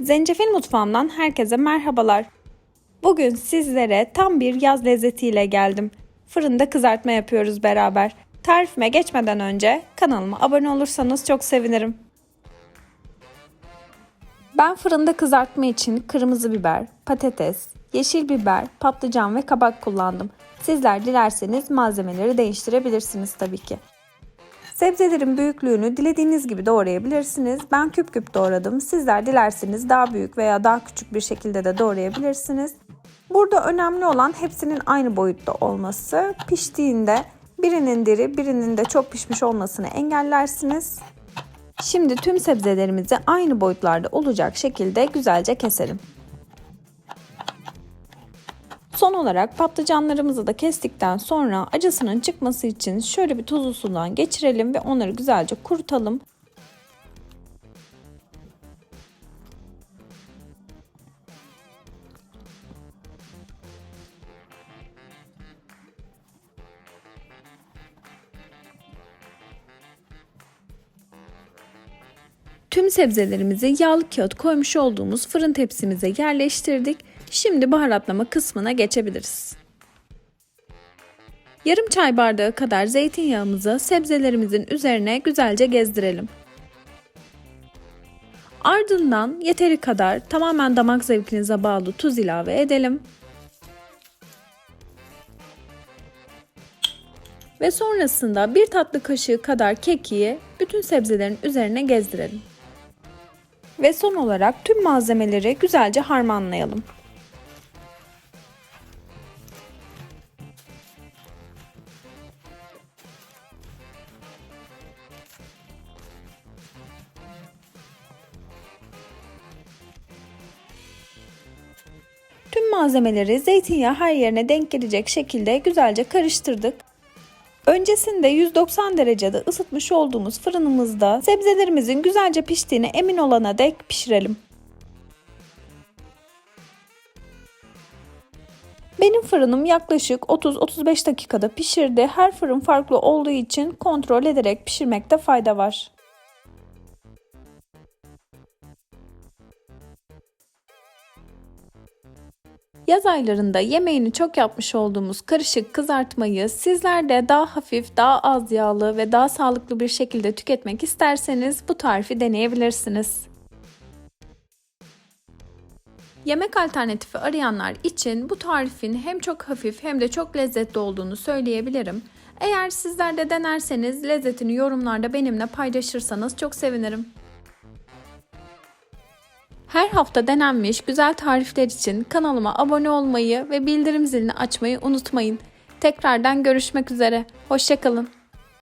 Zencefil mutfağımdan herkese merhabalar. Bugün sizlere tam bir yaz lezzetiyle geldim. Fırında kızartma yapıyoruz beraber. Tarifime geçmeden önce kanalıma abone olursanız çok sevinirim. Ben fırında kızartma için kırmızı biber, patates, yeşil biber, patlıcan ve kabak kullandım. Sizler dilerseniz malzemeleri değiştirebilirsiniz tabii ki. Sebzelerin büyüklüğünü dilediğiniz gibi doğrayabilirsiniz. Ben küp küp doğradım. Sizler dilerseniz daha büyük veya daha küçük bir şekilde de doğrayabilirsiniz. Burada önemli olan hepsinin aynı boyutta olması. Piştiğinde birinin diri birinin de çok pişmiş olmasını engellersiniz. Şimdi tüm sebzelerimizi aynı boyutlarda olacak şekilde güzelce keselim. Son olarak patlıcanlarımızı da kestikten sonra acısının çıkması için şöyle bir tuzlu sudan geçirelim ve onları güzelce kurutalım. Tüm sebzelerimizi yağlı kağıt koymuş olduğumuz fırın tepsimize yerleştirdik. Şimdi baharatlama kısmına geçebiliriz. Yarım çay bardağı kadar zeytinyağımızı sebzelerimizin üzerine güzelce gezdirelim. Ardından yeteri kadar tamamen damak zevkinize bağlı tuz ilave edelim. Ve sonrasında bir tatlı kaşığı kadar kekiği bütün sebzelerin üzerine gezdirelim. Ve son olarak tüm malzemeleri güzelce harmanlayalım. Malzemeleri zeytinyağı her yerine denk gelecek şekilde güzelce karıştırdık. Öncesinde 190 derecede ısıtmış olduğumuz fırınımızda sebzelerimizin güzelce piştiğine emin olana dek pişirelim. Benim fırınım yaklaşık 30-35 dakikada pişirdi. Her fırın farklı olduğu için kontrol ederek pişirmekte fayda var. Yaz aylarında yemeğini çok yapmış olduğumuz karışık kızartmayı sizler de daha hafif, daha az yağlı ve daha sağlıklı bir şekilde tüketmek isterseniz bu tarifi deneyebilirsiniz. Yemek alternatifi arayanlar için bu tarifin hem çok hafif hem de çok lezzetli olduğunu söyleyebilirim. Eğer sizler de denerseniz lezzetini yorumlarda benimle paylaşırsanız çok sevinirim. Her hafta denenmiş güzel tarifler için kanalıma abone olmayı ve bildirim zilini açmayı unutmayın. Tekrardan görüşmek üzere. Hoşçakalın.